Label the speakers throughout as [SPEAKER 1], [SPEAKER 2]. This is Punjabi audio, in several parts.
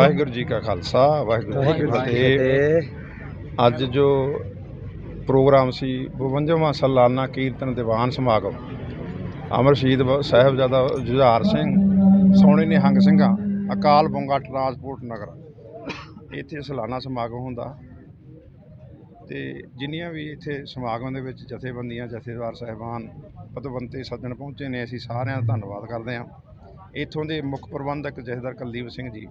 [SPEAKER 1] ਵਾਹਿਗੁਰੂ ਜੀ ਕਾ ਖਾਲਸਾ ਵਾਹਿਗੁਰੂ ਜੀ ਕੀ ਫਤਿਹ। ਅੱਜ ਜੋ ਪ੍ਰੋਗਰਾਮ ਸੀ 52ਵਾਂ ਸਾਲਾਨਾ ਕੀਰਤਨ ਦੀਵਾਨ ਸਮਾਗਮ। ਅਮਰ ਸ਼ਹੀਦ ਸਾਹਿਬਜ਼ਾਦਾ ਜੁਝਾਰ ਸਿੰਘ ਸੋਹਣੇ ਨਿਹੰਗ ਸਿੰਘਾਂ ਅਕਾਲ ਬੰਗਾ ਟਰਾਂਸਪੋਰਟ ਨਗਰ। ਇੱਥੇ ਸਾਲਾਨਾ ਸਮਾਗਮ ਹੁੰਦਾ। ਤੇ ਜਿੰਨੀਆਂ ਵੀ ਇੱਥੇ ਸਮਾਗਮ ਦੇ ਵਿੱਚ ਜਥੇਬੰਦੀਆਂ ਜਥੇਦਾਰ ਸਾਹਿਬਾਨ ਪਤਵੰਤੇ ਸੱਜਣ ਪਹੁੰਚੇ ਨੇ ਅਸੀਂ ਸਾਰਿਆਂ ਦਾ ਧੰਨਵਾਦ ਕਰਦੇ ਹਾਂ। ਇੱਥੋਂ ਦੇ ਮੁੱਖ ਪ੍ਰਬੰਧਕ ਜਥੇਦਾਰ ਕੁਲਦੀਪ ਸਿੰਘ ਜੀ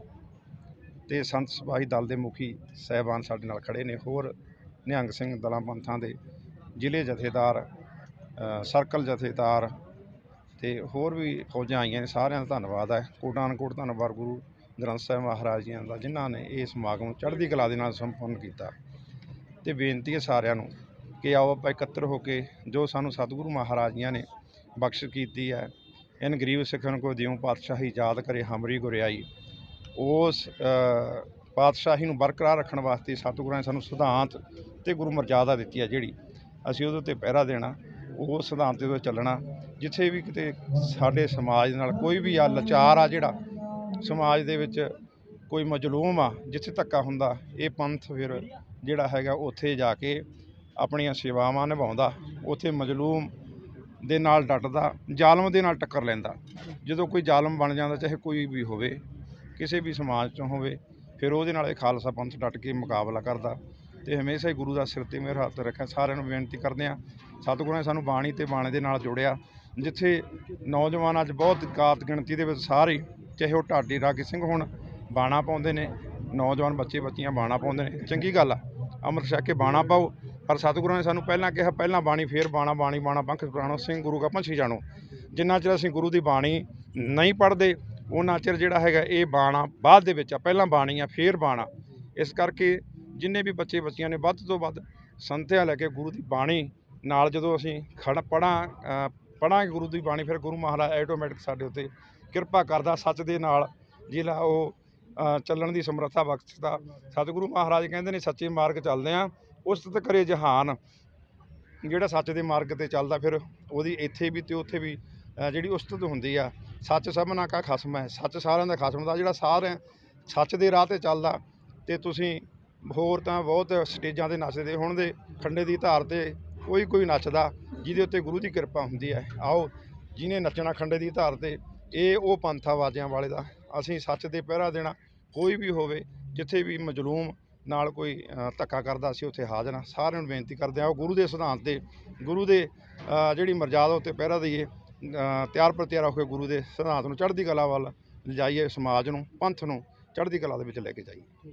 [SPEAKER 1] ਤੇ ਸੰਤ ਸਿਪਾਹੀ ਦਲ ਦੇ ਮੁਖੀ ਸਹਿਬਾਨ ਸਾਡੇ ਨਾਲ ਖੜੇ ਨੇ। ਹੋਰ ਨਿਹੰਗ ਸਿੰਘ ਦਲਾਂ ਪੰਥਾਂ ਦੇ ਜ਼ਿਲ੍ਹੇ ਜਥੇਦਾਰ ਸਰਕਲ ਜਥੇਦਾਰ ਤੇ ਹੋਰ ਵੀ ਫੌਜਾਂ ਆਈਆਂ ਨੇ। ਸਾਰਿਆਂ ਦਾ ਧੰਨਵਾਦ ਹੈ। ਕੋਟਾਨ ਕੋਟ ਧੰਨਵਾਦ ਗੁਰੂ ਗ੍ਰੰਥ ਸਾਹਿਬ ਮਹਾਰਾਜ ਜੀ ਦਾ, ਜਿਨ੍ਹਾਂ ਨੇ ਇਹ ਸਮਾਗਮ ਚੜ੍ਹਦੀ ਕਲਾ ਦੇ ਨਾਲ ਸੰਪੰਨ ਕੀਤਾ। ਤੇ ਬੇਨਤੀ ਹੈ ਸਾਰਿਆਂ ਨੂੰ ਕਿ ਆਓ ਆਪਾਂ ਇਕੱਤਰ ਹੋ ਕੇ ਜੋ ਸਾਨੂੰ ਸਤਿਗੁਰੂ ਮਹਾਰਾਜ ਜੀਆਂ ਨੇ ਬਖਸ਼ ਕੀਤੀ ਹੈ, ਇਨ ਗਰੀਬ ਸਿੱਖਨ ਕੋ ਦਿਉ ਪਾਤਸ਼ਾਹੀ ਯਾਦ ਕਰੇ, ਹਮਰੀ ਗੁਰਿਆਈ ਉਸ ਪਾਤਸ਼ਾਹੀ ਨੂੰ ਬਰਕਰਾਰ ਰੱਖਣ ਵਾਸਤੇ ਸਤਿਗੁਰਾਂ ਨੇ ਸਾਨੂੰ ਸਿਧਾਂਤ ਤੇ ਗੁਰੂ ਮਰਜ਼ਾਦਾ ਦਿੱਤੀ ਹੈ ਜਿਹੜੀ ਅਸੀਂ ਉਹਦੇ ਉੱਤੇ ਪਹਿਰਾ ਦੇਣਾ, ਉਹ ਸਿਧਾਂਤ ਦੇ ਉੱਤੇ ਚੱਲਣਾ, ਜਿੱਥੇ ਵੀ ਕਿਤੇ ਸਾਡੇ ਸਮਾਜ ਨਾਲ ਕੋਈ ਵੀ ਆ ਲਾਚਾਰ ਆ ਜਿਹੜਾ, ਸਮਾਜ ਦੇ ਵਿੱਚ ਕੋਈ ਮਜਲੂਮ ਆ, ਜਿੱਥੇ ਧੱਕਾ ਹੁੰਦਾ, ਇਹ ਪੰਥ ਫਿਰ ਜਿਹੜਾ ਹੈਗਾ ਉੱਥੇ ਜਾ ਕੇ ਆਪਣੀਆਂ ਸੇਵਾਵਾਂ ਨਿਭਾਉਂਦਾ, ਉੱਥੇ ਮਜਲੂਮ ਦੇ ਨਾਲ ਡਟਦਾ, ਜ਼ਾਲਮ ਦੇ ਨਾਲ ਟੱਕਰ ਲੈਂਦਾ। ਜਦੋਂ ਕੋਈ ਜ਼ਾਲਮ ਬਣ ਜਾਂਦਾ, ਚਾਹੇ ਕੋਈ ਵੀ ਹੋਵੇ ਕਿਸੇ ਵੀ ਸਮਾਜ ਚੋਂ ਹੋਵੇ, ਫਿਰ ਉਹਦੇ ਨਾਲ ਇਹ ਖਾਲਸਾ ਪੰਥ ਡਟ ਕੇ ਮੁਕਾਬਲਾ ਕਰਦਾ। ਤੇ ਹਮੇਸ਼ਾ ਹੀ ਗੁਰੂ ਦਾ ਸਿਰ ਤੇ ਮੇਰਾ ਹੱਥ ਰੱਖਿਆ। ਸਾਰਿਆਂ ਨੂੰ ਬੇਨਤੀ ਕਰਦੇ ਆ ਸਤਿਗੁਰਾਂ ਨੇ ਸਾਨੂੰ ਬਾਣੀ ਤੇ ਬਾਣੇ ਦੇ ਨਾਲ ਜੋੜਿਆ, ਜਿੱਥੇ ਨੌਜਵਾਨ ਅੱਜ ਬਹੁਤ ਕਾਤ ਗਿਣਤੀ ਦੇ ਵਿੱਚ ਸਾਰੇ, ਚਾਹੇ ਉਹ ਢਾਡੀ ਰਾਗੀ ਸਿੰਘ ਹੋਣ, ਬਾਣਾ ਪਾਉਂਦੇ ਨੇ, ਨੌਜਵਾਨ ਬੱਚੇ ਬੱਚੀਆਂ ਬਾਣਾ ਪਾਉਂਦੇ ਨੇ। ਚੰਗੀ ਗੱਲ ਆ, ਅੰਮ੍ਰਿਤ ਛਕ ਕੇ ਬਾਣਾ ਪਾਓ, ਪਰ ਸਤਿਗੁਰਾਂ ਨੇ ਸਾਨੂੰ ਪਹਿਲਾਂ ਕਿਹਾ, ਪਹਿਲਾਂ ਬਾਣੀ, ਫੇਰ ਬਾਣਾ, ਬਾਣੀ, ਬਾਣਾ ਪੰਖ ਪ੍ਰਾਣੋ, ਸਿੰਘ ਗੁਰੂ ਕਾ ਪੰਛੀ ਜਾਣੋ। ਜਿੰਨਾ ਚਿਰ ਅਸੀਂ ਗੁਰੂ ਦੀ ਬਾਣੀ ਨਹੀਂ ਪੜ੍ਹਦੇ ਉਹਨਾਂ ਚਿਰ ਜਿਹੜਾ ਹੈਗਾ ਇਹ ਬਾਣਾ ਬਾਅਦ ਦੇ ਵਿੱਚ ਆ, ਪਹਿਲਾਂ ਬਾਣੀ ਆ, ਫੇਰ ਬਾਣਾ। ਇਸ ਕਰਕੇ ਜਿੰਨੇ ਵੀ ਬੱਚੇ ਬੱਚੀਆਂ ਨੇ ਵੱਧ ਤੋਂ ਵੱਧ ਸੰਥਿਆ ਲੈ ਕੇ ਗੁਰੂ ਦੀ ਬਾਣੀ ਨਾਲ ਜਦੋਂ ਅਸੀਂ ਖੜ ਪੜਾਂ ਪੜਾਂਗੇ ਗੁਰੂ ਦੀ ਬਾਣੀ, ਫਿਰ ਗੁਰੂ ਮਹਾਰਾਜ ਆਟੋਮੈਟਿਕ ਸਾਡੇ ਉੱਤੇ ਕਿਰਪਾ ਕਰਦਾ ਸੱਚ ਦੇ ਨਾਲ। ਜਿਹੜਾ ਉਹ ਚੱਲਣ ਦੀ ਸਮਰੱਥਾ ਬਖਸ਼ਦਾ। ਸਤਿਗੁਰੂ ਮਹਾਰਾਜ ਕਹਿੰਦੇ ਨੇ, ਸੱਚੇ ਮਾਰਗ ਚੱਲਦੇ ਆ ਉਸ ਤੱਕ ਕਰੇ ਜਹਾਨ। ਜਿਹੜਾ ਸੱਚ ਦੇ ਮਾਰਗ ਤੇ ਚੱਲਦਾ, ਫਿਰ ਉਹਦੀ ਇੱਥੇ ਵੀ ਤੇ ਉੱਥੇ ਵੀ ਜਿਹੜੀ ਉਸਤਤ ਹੁੰਦੀ ਆ, ਸੱਚ ਸਭਨਾ ਕਾ ਖਸਮ ਹੈ। ਸੱਚ ਸਾਰਿਆਂ ਦਾ ਖਸਮ ਦਾ, ਜਿਹੜਾ ਸਾਰਿਆਂ ਸੱਚ ਦੇ ਰਾਹ ਤੇ ਚੱਲਦਾ। ਤੇ ਤੁਸੀਂ ਹੋਰ ਤਾਂ ਬਹੁਤ ਸਟੇਜਾਂ ਤੇ ਨੱਚਦੇ, ਹੁਣ ਦੇ ਖੰਡੇ ਦੀ ਧਾਰ ਤੇ ਕੋਈ ਕੋਈ ਨੱਚਦਾ, ਜਿਹਦੇ ਉੱਤੇ ਗੁਰੂ ਦੀ ਕਿਰਪਾ ਹੁੰਦੀ ਹੈ। ਆਓ, ਜਿਹਨੇ ਨੱਚਣਾ ਖੰਡੇ ਦੀ ਧਾਰ ਤੇ, ਇਹ ਉਹ ਪੰਥਾ ਵਾਜਿਆਂ ਵਾਲੇ ਦਾ। ਅਸੀਂ ਸੱਚ ਦੇ ਪਹਿਰਾ ਦੇਣਾ, ਕੋਈ ਵੀ ਹੋਵੇ, ਜਿੱਥੇ ਵੀ ਮਜਲੂਮ ਨਾਲ ਕੋਈ ਧੱਕਾ ਕਰਦਾ, ਅਸੀਂ ਉੱਥੇ ਹਾਜ਼ਰ ਹਾਂ। ਸਾਰਿਆਂ ਨੂੰ ਬੇਨਤੀ ਕਰਦੇ ਹਾਂ ਗੁਰੂ ਦੇ ਸਿਧਾਂਤ ਤੇ, ਗੁਰੂ ਦੇ ਜਿਹੜੀ ਮਰਜ਼ਾਦਾ ਉੱਤੇ ਪਹਿਰਾ ਦਈਏ। ਤਿਆਰ ਪਰ ਤਿਆਰ ਹੋ ਕੇ ਗੁਰੂ ਦੇ ਸਿਧਾਂਤ ਨੂੰ ਚੜ੍ਹਦੀ ਕਲਾ ਵੱਲ ਲਿਜਾਈਏ ਸਮਾਜ ਨੂੰ, ਪੰਥ ਨੂੰ ਚੜ੍ਹਦੀ ਕਲਾ ਦੇ ਵਿੱਚ ਲੈ ਕੇ ਜਾਈਏ।